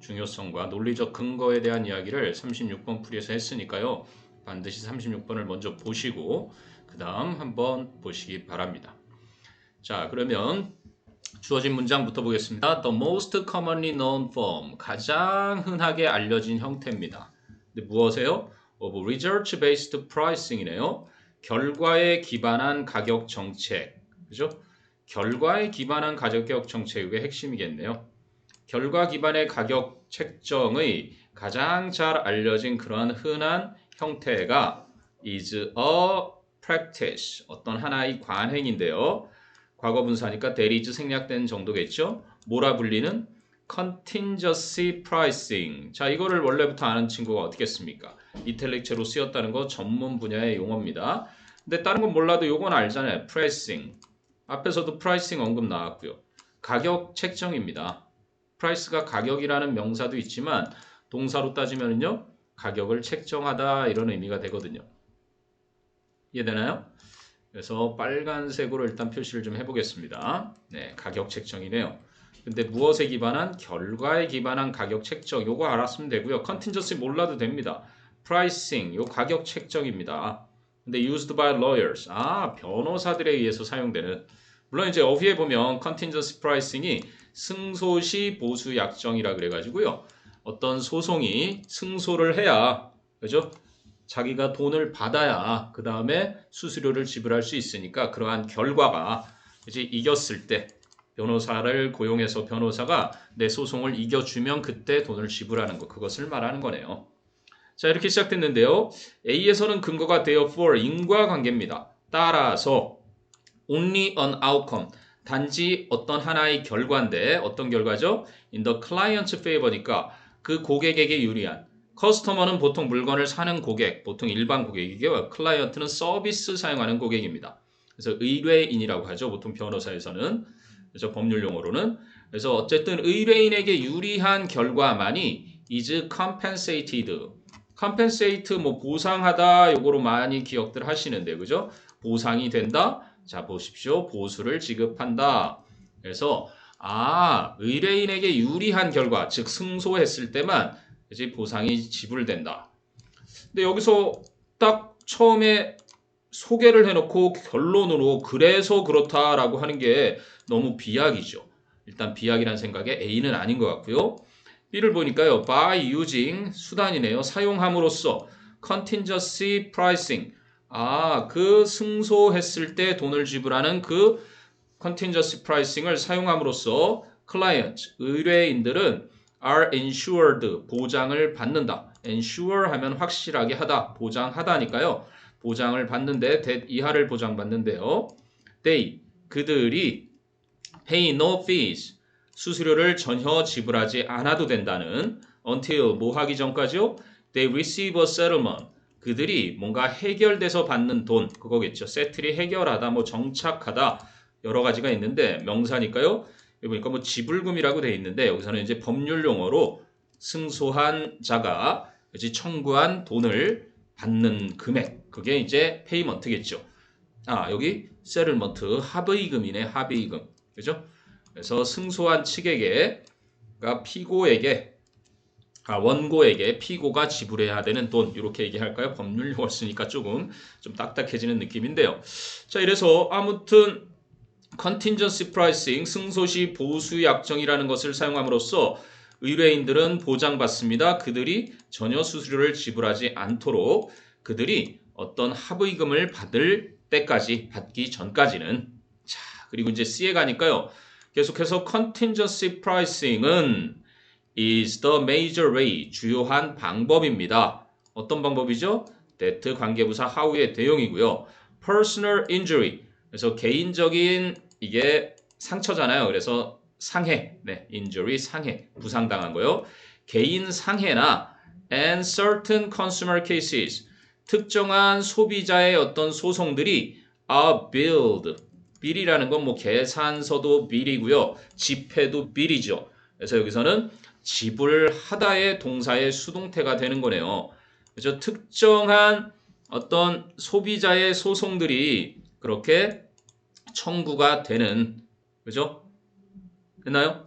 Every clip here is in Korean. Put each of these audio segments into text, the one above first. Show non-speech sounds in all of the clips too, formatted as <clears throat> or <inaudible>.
중요성과 논리적 근거에 대한 이야기를 36번 풀이에서 했으니까요. 반드시 36번을 먼저 보시고 그 다음 한번 보시기 바랍니다. 자 그러면 주어진 문장부터 보겠습니다. The most commonly known form 가장 흔하게 알려진 형태입니다. 근데 무엇이에요? of research-based pricing이네요. 결과에 기반한 가격 정책, 그죠? 결과에 기반한 가격 정책의 핵심이겠네요. 결과 기반의 가격 책정의 가장 잘 알려진 그러한 흔한 형태가 is a practice, 어떤 하나의 관행인데요. 과거 분사니까 is 생략된 정도겠죠. 뭐라 불리는 contingency pricing. 자, 이거를 원래부터 아는 친구가 어떻겠습니까? 이탈릭체로 쓰였다는 거 전문 분야의 용어입니다. 근데 다른 건 몰라도 요건 알잖아요. pricing. 앞에서도 pricing 언급 나왔고요. 가격 책정입니다. Price가 가격이라는 명사도 있지만 동사로 따지면요. 가격을 책정하다 이런 의미가 되거든요. 이해되나요? 그래서 빨간색으로 일단 표시를 좀 해보겠습니다. 네, 가격 책정이네요. 근데 무엇에 기반한? 결과에 기반한 가격 책정. 요거 알았으면 되고요. 컨틴저시 몰라도 됩니다. pricing, 요 가격 책정입니다. 근데 used by lawyers. 아, 변호사들에 의해서 사용되는. 물론 이제 어휘에 보면 contingency pricing이 승소시 보수 약정이라 그래가지고요. 어떤 소송이 승소를 해야, 그죠? 자기가 돈을 받아야 그 다음에 수수료를 지불할 수 있으니까 그러한 결과가 이제 이겼을 때 변호사를 고용해서 변호사가 내 소송을 이겨주면 그때 돈을 지불하는 것 그것을 말하는 거네요. 자 이렇게 시작됐는데요. A에서는 근거가 therefore 인과관계입니다. 따라서 only an outcome 단지 어떤 하나의 결과인데 어떤 결과죠? in the client's favor니까 그 고객에게 유리한 커스터머는 보통 물건을 사는 고객, 보통 일반 고객이고요. 클라이언트는 서비스 사용하는 고객입니다. 그래서 의뢰인이라고 하죠. 보통 변호사에서는 그래서 법률 용어로는 그래서 어쨌든 의뢰인에게 유리한 결과만이 is compensated. compensate 뭐 보상하다 요거로 많이 기억들 하시는데 그죠? 보상이 된다. 자 보십시오. 보수를 지급한다. 그래서 아 의뢰인에게 유리한 결과 즉 승소했을 때만 그지 보상이 지불된다. 근데 여기서 딱 처음에 소개를 해놓고 결론으로 그래서 그렇다라고 하는 게 너무 비약이죠. 일단 비약이라는 생각에 A는 아닌 것 같고요. B를 보니까요. by using 수단이네요. 사용함으로써 contingency pricing 아, 그 승소했을 때 돈을 지불하는 그 contingency pricing을 사용함으로써 client 의뢰인들은 are insured 보장을 받는다. ensure 하면 확실하게 하다, 보장하다니까요. 보장을 받는데 that 이하를 보장받는데요. they 그들이 pay no fees 수수료를 전혀 지불하지 않아도 된다는 until 뭐 하기 전까지요? they receive a settlement 그들이 뭔가 해결돼서 받는 돈 그거겠죠. 세틀이 해결하다 뭐 정착하다 여러 가지가 있는데 명사니까요. 여기 보니까 뭐 지불금이라고 돼 있는데 여기서는 이제 법률 용어로 승소한 자가 이제 청구한 돈을 받는 금액 그게 이제 페이먼트겠죠. 아 여기 세를먼트 합의금이네 합의금 그죠? 그래서 승소한 측에게 가 피고에게 아, 원고에게 피고가 지불해야 되는 돈 이렇게 얘기할까요? 법률 용어 쓰니까 조금 좀 딱딱해지는 느낌인데요. 자 이래서 아무튼 contingency pricing 승소시 보수 약정이라는 것을 사용함으로써 의뢰인들은 보장받습니다. 그들이 전혀 수수료를 지불하지 않도록 그들이 어떤 합의금을 받을 때까지 받기 전까지는 자 그리고 이제 C에 가니까요. 계속해서 contingency pricing은 is the major way 주요한 방법입니다. 어떤 방법이죠? that 관계부사 how의 대용이고요. personal injury 그래서 개인적인 이게 상처잖아요. 그래서 상해, 네, injury 상해, 부상당한 거요. 개인 상해나 and certain consumer cases 특정한 소비자의 어떤 소송들이 are billed bill이라는 건 뭐 계산서도 bill이고요. 지폐도 bill이죠. 그래서 여기서는 지불하다의 동사의 수동태가 되는 거네요. 그래서 특정한 어떤 소비자의 소송들이 그렇게 청구가 되는 그죠? 됐나요?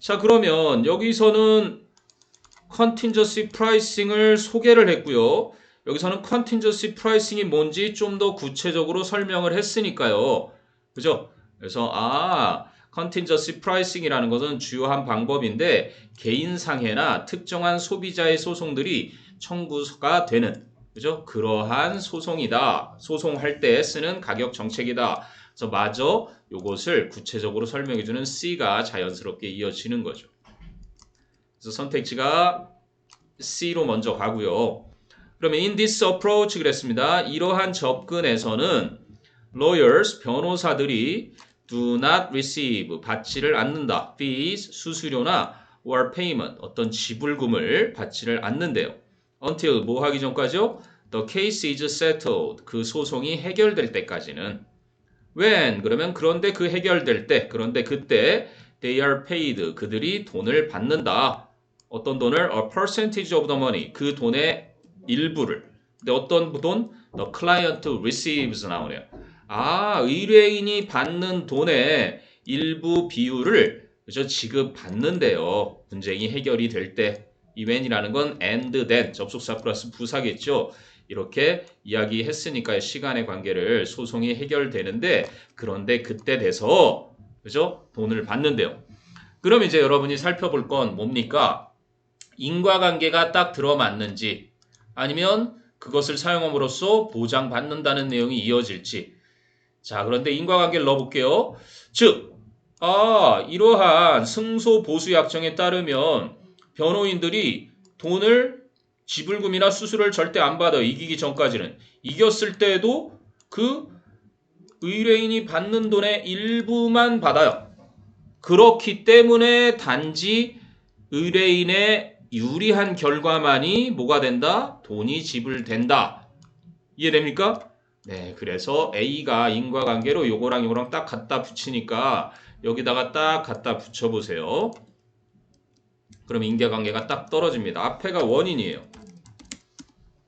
자, 그러면 여기서는 contingency pricing을 소개를 했고요. 여기서는 contingency pricing이 뭔지 좀 더 구체적으로 설명을 했으니까요. 그죠? 그래서 아, contingency pricing이라는 것은 주요한 방법인데 개인 상해나 특정한 소비자의 소송들이 청구가 되는 그죠? 그러한 소송이다. 소송할 때 쓰는 가격 정책이다. 그래서 마저 요것을 구체적으로 설명해 주는 C가 자연스럽게 이어지는 거죠. 그래서 선택지가 C로 먼저 가고요. 그러면 in this approach 그랬습니다. 이러한 접근에서는 lawyers 변호사들이 do not receive 받지를 않는다. fees 수수료나 or payment 어떤 지불금을 받지를 않는데요. until 뭐 하기 전까지요? The case is settled 그 소송이 해결될 때까지는 when 그러면 그런데 그 해결될 때 그런데 그때 they are paid 그들이 돈을 받는다. 어떤 돈을 a percentage of the money 그 돈의 일부를 근데 어떤 돈 the client receives 나오네요. 아 의뢰인이 받는 돈의 일부 비율을 그죠 지급받는데요. 분쟁이 해결이 될 때이 when이라는 건 and then 접속사 플러스 부사겠죠. 이렇게 이야기했으니까 시간의 관계를 소송이 해결되는데 그런데 그때 돼서 그죠 돈을 받는데요. 그럼 이제 여러분이 살펴볼 건 뭡니까? 인과관계가 딱 들어맞는지 아니면 그것을 사용함으로써 보장받는다는 내용이 이어질지. 자, 그런데 인과관계를 넣어볼게요. 즉, 아, 이러한 승소 보수 약정에 따르면 변호인들이 돈을 지불금이나 수수료를 절대 안 받아 이기기 전까지는 이겼을 때도 그 의뢰인이 받는 돈의 일부만 받아요. 그렇기 때문에 단지 의뢰인의 유리한 결과만이 뭐가 된다? 돈이 지불된다. 이해됩니까? 네, 그래서 A가 인과관계로 요거랑 요거랑 딱 갖다 붙이니까 여기다가 딱 갖다 붙여보세요. 그럼 인과관계가 딱 떨어집니다. 앞에가 원인이에요.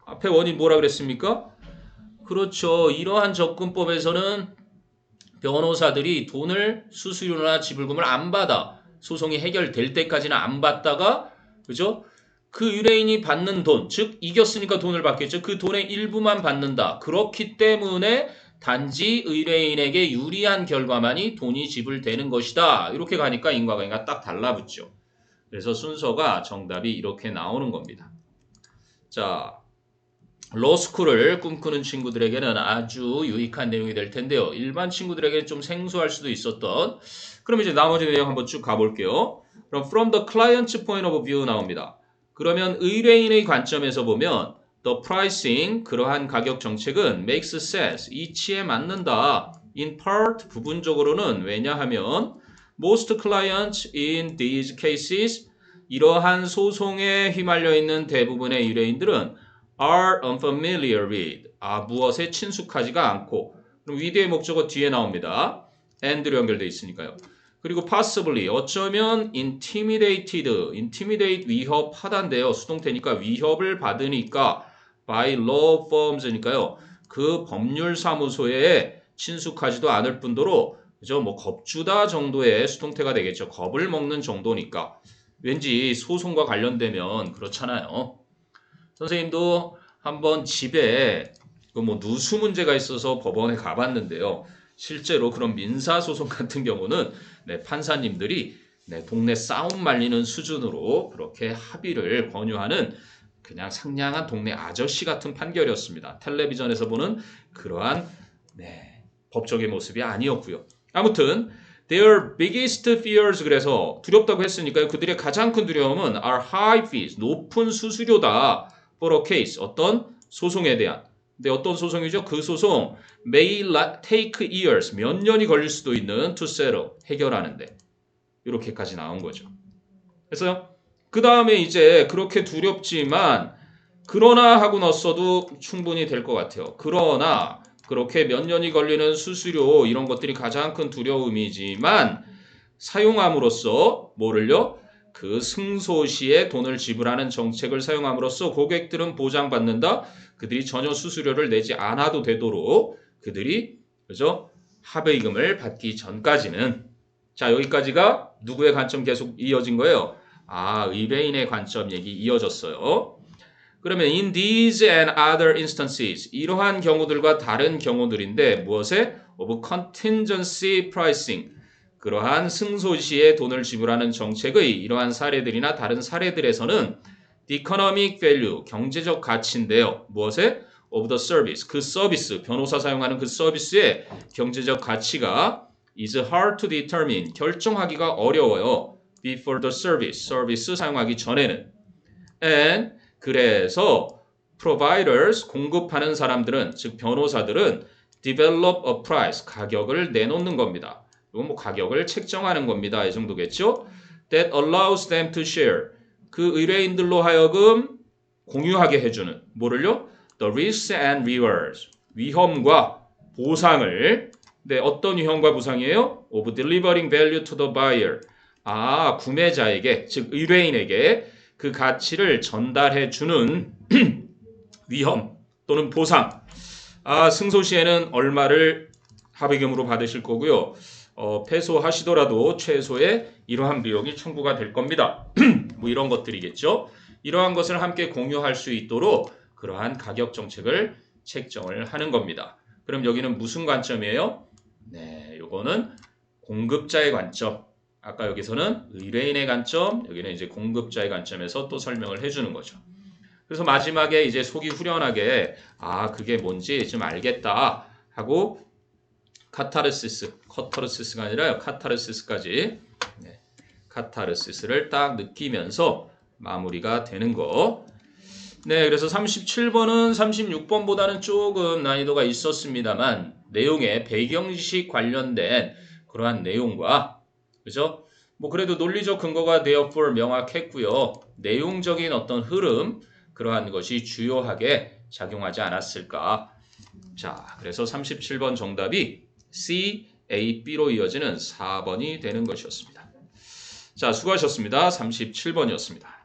앞에 원인 뭐라 그랬습니까? 그렇죠. 이러한 접근법에서는 변호사들이 돈을 수수료나 지불금을 안 받아. 소송이 해결될 때까지는 안 받다가 그죠? 그 의뢰인이 받는 돈, 즉 이겼으니까 돈을 받겠죠. 그 돈의 일부만 받는다. 그렇기 때문에 단지 의뢰인에게 유리한 결과만이 돈이 지불되는 것이다. 이렇게 가니까 인과관계가 딱 달라붙죠. 그래서 순서가 정답이 이렇게 나오는 겁니다. 자, 로스쿨을 꿈꾸는 친구들에게는 아주 유익한 내용이 될 텐데요. 일반 친구들에게는 좀 생소할 수도 있었던. 그럼 이제 나머지 내용 한번 쭉 가볼게요. 그럼 from the client's point of view 나옵니다. 그러면 의뢰인의 관점에서 보면 the pricing 그러한 가격 정책은 makes sense 이치에 맞는다. in part 부분적으로는 왜냐하면 most clients in these cases 이러한 소송에 휘말려 있는 대부분의 의뢰인들은 are unfamiliar with 아 무엇에 친숙하지가 않고 그럼 with의 목적어 뒤에 나옵니다. and로 연결되어 있으니까요. 그리고 possibly 어쩌면 intimidated, intimidate 위협하다인데요. 수동태니까 위협을 받으니까 by law firms니까요. 그 법률 사무소에 친숙하지도 않을 뿐더러 그죠? 뭐 겁주다 정도의 수동태가 되겠죠. 겁을 먹는 정도니까. 왠지 소송과 관련되면 그렇잖아요. 선생님도 한번 집에 그 뭐 누수 문제가 있어서 법원에 가봤는데요. 실제로 그런 민사 소송 같은 경우는 네, 판사님들이 네, 동네 싸움 말리는 수준으로 그렇게 합의를 권유하는 그냥 상냥한 동네 아저씨 같은 판결이었습니다. 텔레비전에서 보는 그러한 네, 법적의 모습이 아니었고요. 아무튼 their biggest fears 그래서 두렵다고 했으니까요. 그들의 가장 큰 두려움은 are high fees 높은 수수료다 for a case 어떤 소송에 대한 근데 어떤 소송이죠? 그 소송 may take years 몇 년이 걸릴 수도 있는 to settle 해결하는데 이렇게까지 나온 거죠. 그래서 그 다음에 이제 그렇게 두렵지만 그러나 하고 넣었어도 충분히 될 것 같아요. 그러나 그렇게 몇 년이 걸리는 수수료 이런 것들이 가장 큰 두려움이지만 사용함으로써 뭐를요? 그 승소 시에 돈을 지불하는 정책을 사용함으로써 고객들은 보장받는다. 그들이 전혀 수수료를 내지 않아도 되도록 그들이 그죠? 합의금을 받기 전까지는 자, 여기까지가 누구의 관점 계속 이어진 거예요? 아, 의뢰인의 관점 얘기 이어졌어요. 그러면 in these and other instances 이러한 경우들과 다른 경우들인데 무엇에 of contingency pricing 그러한 승소시에 돈을 지불하는 정책의 이러한 사례들이나 다른 사례들에서는 the economic value 경제적 가치인데요. 무엇에 of the service 그 서비스 변호사 사용하는 그 서비스의 경제적 가치가 is hard to determine 결정하기가 어려워요. before the service 서비스 사용하기 전에는 and 그래서 providers 공급하는 사람들은 즉 변호사들은 develop a price 가격을 내놓는 겁니다. 이건 뭐 가격을 책정하는 겁니다. 이 정도겠죠? That allows them to share 그 의뢰인들로 하여금 공유하게 해주는 뭐를요? The risks and rewards 위험과 보상을 네 어떤 위험과 보상이에요? Of delivering value to the buyer 아 구매자에게 즉 의뢰인에게 그 가치를 전달해 주는 <clears throat> 위험 또는 보상. 아, 승소 시에는 얼마를 합의금으로 받으실 거고요. 어, 패소하시더라도 최소의 이러한 비용이 청구가 될 겁니다. <clears throat> 뭐 이런 것들이겠죠. 이러한 것을 함께 공유할 수 있도록 그러한 가격 정책을 책정을 하는 겁니다. 그럼 여기는 무슨 관점이에요? 네, 요거는 공급자의 관점. 아까 여기서는 의뢰인의 관점, 여기는 이제 공급자의 관점에서 또 설명을 해주는 거죠. 그래서 마지막에 이제 속이 후련하게 아 그게 뭔지 좀 알겠다 하고 카타르시스, 커터르시스가 아니라 카타르시스까지 네, 카타르시스를 딱 느끼면서 마무리가 되는 거. 네, 그래서 37번은 36번보다는 조금 난이도가 있었습니다만 내용에 배경식 관련된 그러한 내용과 그죠? 뭐 그래도 논리적 근거가 therefore 명확했고요. 내용적인 어떤 흐름 그러한 것이 주요하게 작용하지 않았을까. 자, 그래서 37번 정답이 C, A, B로 이어지는 4번이 되는 것이었습니다. 자, 수고하셨습니다. 37번이었습니다.